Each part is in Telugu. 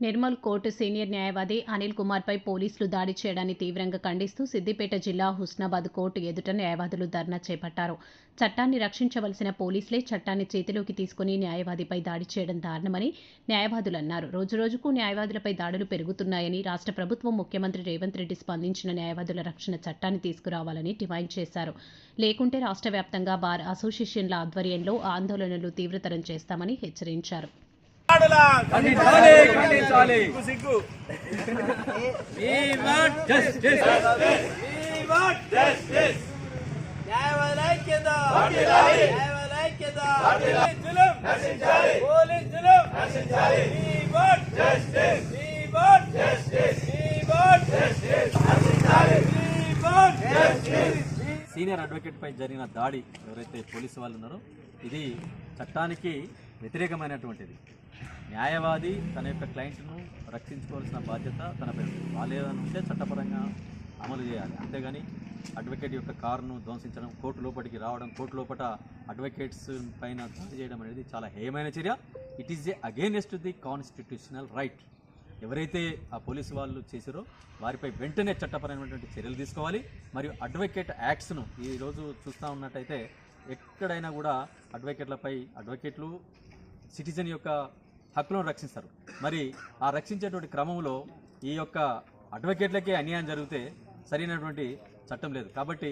నిర్మల్ కోర్టు సీనియర్ న్యాయవాది అనిల్ కుమార్పై పోలీసులు దాడి చేయడాన్ని తీవ్రంగా ఖండిస్తూ సిద్దిపేట జిల్లా హుస్నాబాద్ కోర్టు ఎదుట న్యాయవాదులు ధర్నా చేపట్టారు. చట్టాన్ని రక్షించవలసిన పోలీసులే చట్టాన్ని చేతిలోకి తీసుకుని న్యాయవాదిపై దాడి చేయడం దారుణమని న్యాయవాదులు అన్నారు. రోజురోజుకు న్యాయవాదులపై దాడులు పెరుగుతున్నాయని రాష్ట్ర ప్రభుత్వం ముఖ్యమంత్రి రేవంత్ రెడ్డి స్పందించిన న్యాయవాదుల రక్షణ చట్టాన్ని తీసుకురావాలని డిమాండ్ చేశారు. లేకుంటే రాష్ట్ర వ్యాప్తంగా బార్ అసోసియేషన్ల ఆధ్వర్యంలో ఆందోళనలు తీవ్రతరం చేస్తామని హెచ్చరించారు. ఖండించాలి ఖండించాలి. సిగ్గు ఐక్యత. ఐక్యత. జులుం పోలీస్ జులుం. సీనియర్ అడ్వకేట్ పై జరిగిన దాడి ఎవరైతే పోలీసు వాళ్ళు ఉన్నారో ఇది చట్టానికి వ్యతిరేకమైనటువంటిది. న్యాయవాది తన యొక్క క్లయింట్ను రక్షించుకోవాల్సిన బాధ్యత తనపై ఉంది. చట్టపరంగా అమలు చేయాలి. అంతేగాని అడ్వకేట్ యొక్క కారును ధ్వంసించడం కోర్టు లోపలికి రావడం కోర్టు లోపల అడ్వకేట్స్ పైన దాడి చేయడం అనేది చాలా హేయమైన చర్య. It is a against the constitutional right ఎవరైతే ఆ పోలీసు వాళ్ళు చేశారో వారిపై వెంటనే చట్టపరమైనటువంటి చర్యలు తీసుకోవాలి. మరియు అడ్వకేట్ యాక్ట్స్ను ఈరోజు చూస్తూ ఉన్నట్టయితే ఎక్కడైనా కూడా అడ్వకేట్లపై అడ్వకేట్లు సిటిజన్ యొక్క హక్కులను రక్షిస్తారు. మరి ఆ రక్షించేటువంటి క్రమంలో ఈ యొక్క అడ్వకేట్లకే అన్యాయం జరిగితే సరైనటువంటి చట్టం లేదు. కాబట్టి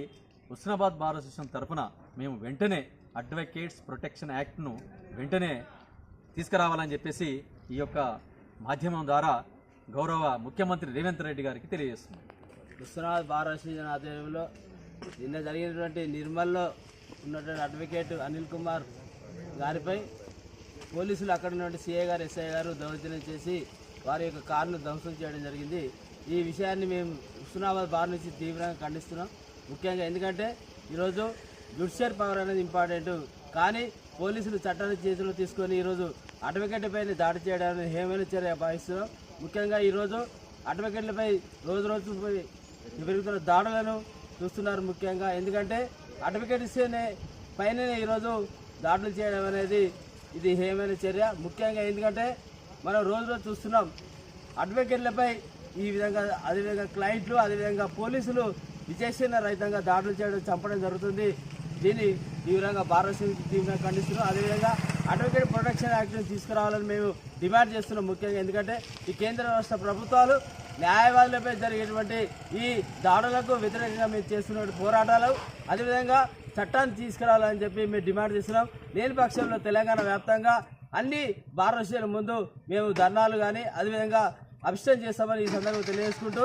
హుస్నాబాద్ బార్ అసోసియేషన్ తరఫున మేము వెంటనే అడ్వకేట్స్ ప్రొటెక్షన్ యాక్ట్ను వెంటనే తీసుకురావాలని చెప్పేసి ఈ యొక్క మాధ్యమం ద్వారా గౌరవ ముఖ్యమంత్రి రేవంత్ రెడ్డి గారికి తెలియజేస్తున్నాం. విశ్వనాథ్ బార్ అసోసియేషన్ ఆధ్వర్యంలో నిన్న జరిగినటువంటి నిర్మల్లో ఉన్నటువంటి అడ్వకేట్ అనిల్ కుమార్ గారిపై పోలీసులు అక్కడ ఉన్నటువంటి సిఐ గారు ఎస్ఐ గారు దౌర్జన్యం చేసి వారి యొక్క కారును ధ్వంసం చేయడం జరిగింది. ఈ విషయాన్ని మేము హుస్నాబాద్ బార్ నుంచి తీవ్రంగా ఖండిస్తున్నాం. ముఖ్యంగా ఎందుకంటే ఈరోజు జుడిషియర్ పవర్ అనేది ఇంపార్టెంట్. కానీ పోలీసులు చట్టాన్ని చేతులు తీసుకొని ఈరోజు అడ్వకేట్ దాడి చేయడానికి హేమైన చర్య భావిస్తున్నాం. ముఖ్యంగా ఈరోజు అడ్వకేట్లపై రోజు రోజు పెరుగుతున్న దాడులను చూస్తున్నారు ముఖ్యంగా. ఎందుకంటే అడ్వకేట్స్ పైన ఈరోజు దాడులు చేయడం అనేది ఇది హేమైన చర్య. ముఖ్యంగా ఎందుకంటే మనం రోజు రోజు చూస్తున్నాం అడ్వకేట్లపై ఈ విధంగా అదేవిధంగా క్లయింట్లు అదేవిధంగా పోలీసులు విచేసిన రహితంగా దాడులు చేయడం చంపడం జరుగుతుంది. దీన్ని తీవ్రంగా భారతదేశం తీవ్రంగా ఖండిస్తున్నాం అదేవిధంగా అడ్వకేట్ ప్రొటెక్షన్ యాక్ట్ని తీసుకురావాలని మేము డిమాండ్ చేస్తున్నాం ముఖ్యంగా ఎందుకంటే ఈ కేంద్ర రాష్ట్ర ప్రభుత్వాలు న్యాయవాదులపై జరిగేటువంటి ఈ దాడులకు వ్యతిరేకంగా మేము చేస్తున్న పోరాటాలు. అదేవిధంగా చట్టాన్ని తీసుకురావాలని చెప్పి మేము డిమాండ్ చేస్తున్నాం. లేని పక్షంలో తెలంగాణ వ్యాప్తంగా అన్ని భారతదేశాల ముందు మేము ధర్నాలు కానీ అదేవిధంగా అభిష్టం చేస్తామని ఈ సందర్భంగా తెలియజేసుకుంటూ